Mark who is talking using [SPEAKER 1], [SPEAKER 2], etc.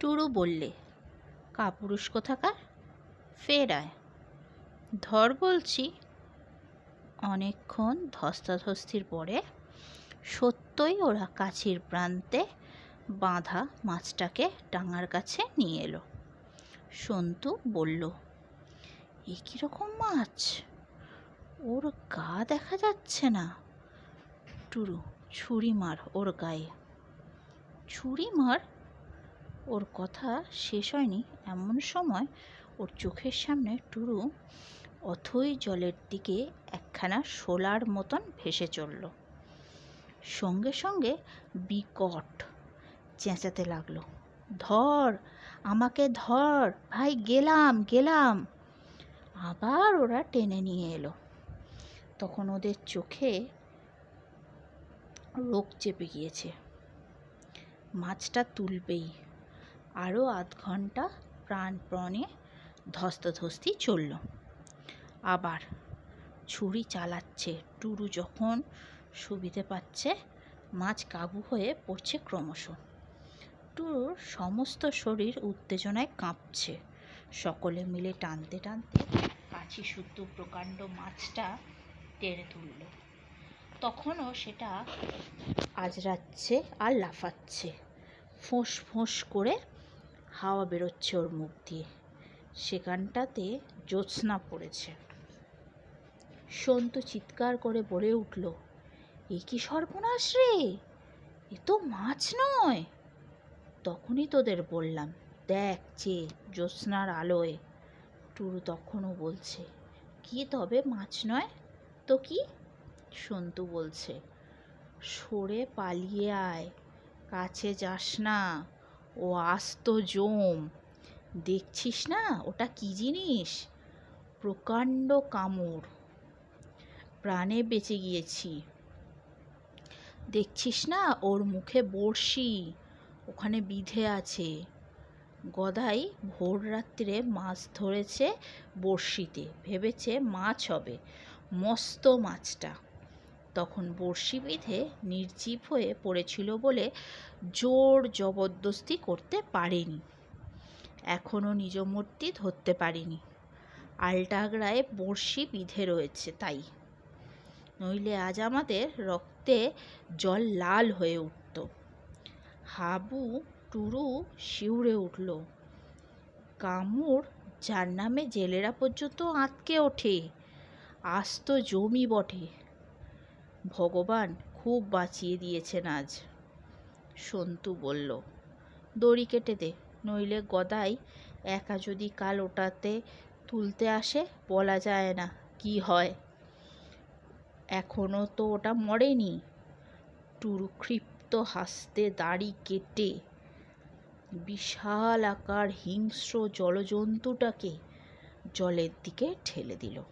[SPEAKER 1] True বললে, কাপুরুষ কোথাকার? ফের আয়। ধর বলছি। অনেকক্ষণ ধস্তাধস্তির পরে সত্যই ওরা কাছির প্রান্তে বাঁধা মাছটাকে ডাঙার কাছে নিয়ে এলো। সন্তু বলল, এ কীরকম মাছ? ওর গা দেখা যাচ্ছে না। টুরু ছুরি মার ওর গায়ে। ছুরি মার ওর কথা শেষ হয়নি এমন সময় ওর চোখের সামনে টুরু অথই জলের দিকে একখানা শোলার মতন ভেসে চলল। সঙ্গে সঙ্গে বিকট চেঁচাতে লাগল। ধর, আমাকে ধর, ভাই, গেলাম গেলাম। আবার ওরা টেনে নিয়ে এলো। তখন ওদের চোখে রোগ চেপে গিয়েছে। মাছটা তুলবেই। আরও আধ ঘণ্টা প্রাণপণে ধস্তাধস্তি চলল। আবার ছুরি চালাচ্ছে, টুরু যখন সুবিধে পাচ্ছে, মাছ কাবু হয়ে পড়ছে ক্রমশ। টুরুর সমস্ত শরীর উত্তেজনায় কাঁপছে। সকলে মিলে টানতে টানতে কাছি শুদ্ধ প্রকাণ্ড মাছটা টেনে তুলল। তখনও সেটা আজরাচ্ছে আর লাফাচ্ছে। ফোঁস ফোঁস করে হাওয়া বেরোচ্ছে ওর মুখ দিয়ে। সেখানটাতে জ্যোৎস্না পড়েছে। সন্তু চিৎকার করে বলে উঠল, এ কি সর্বনাশ রে? এ তো মাছ নয়। তখনই তোদের বললাম, দেখ যে জ্যোৎস্নার আলোয়। টুরু তখনও বলছে, কি তবে মাছ নয় তো কি? সন্তু বলছে, সরে পালিয়ে আয়, কাছে যাস না। ও আস্ত জম। দেখছিস না? ওটা কি জিনিস? প্রকাণ্ড কামড়। প্রাণে বেঁচে গিয়েছি। দেখছিস না? ওর মুখে বড়শি। ওখানে বিধে আছে। গদাই ভোর রাত্রে মাছ ধরেছে বড়শিতে। ভেবেছে মাছ হবে। মস্ত মাছটা। তখন বড়শি বিধে নির্জীব হয়ে পড়েছিল বলে জোর জবরদস্তি করতে পারেনি। এখনও নিজ মূর্তি ধরতে পারিনি। আলটাগড়ায় বড়শি বিধে রয়েছে তাই। নইলে আজ আমাদের রক্তে জল লাল হয়ে উঠত। হাবু টুরু শিউরে উঠল। কামড় যার নামে জেলেরা পর্যন্ত আঁতকে ওঠে। আস্ত জমি বটে। ভগবান খুব বাঁচিয়ে দিয়েছেন আজ। সন্তু বলল, দড়ি কেটে দে, নইলে গদাই একা যদি কাল ওটাতে তুলতে আসে, বলা যায় না কি হয়। এখনও তো ওটা মরেনি। টুরু ক্ষিপ্ত হাসতে দাড়ি কেটে বিশাল আকার হিংস্র জলজন্তুটাকে জলের দিকে ঠেলে দিল।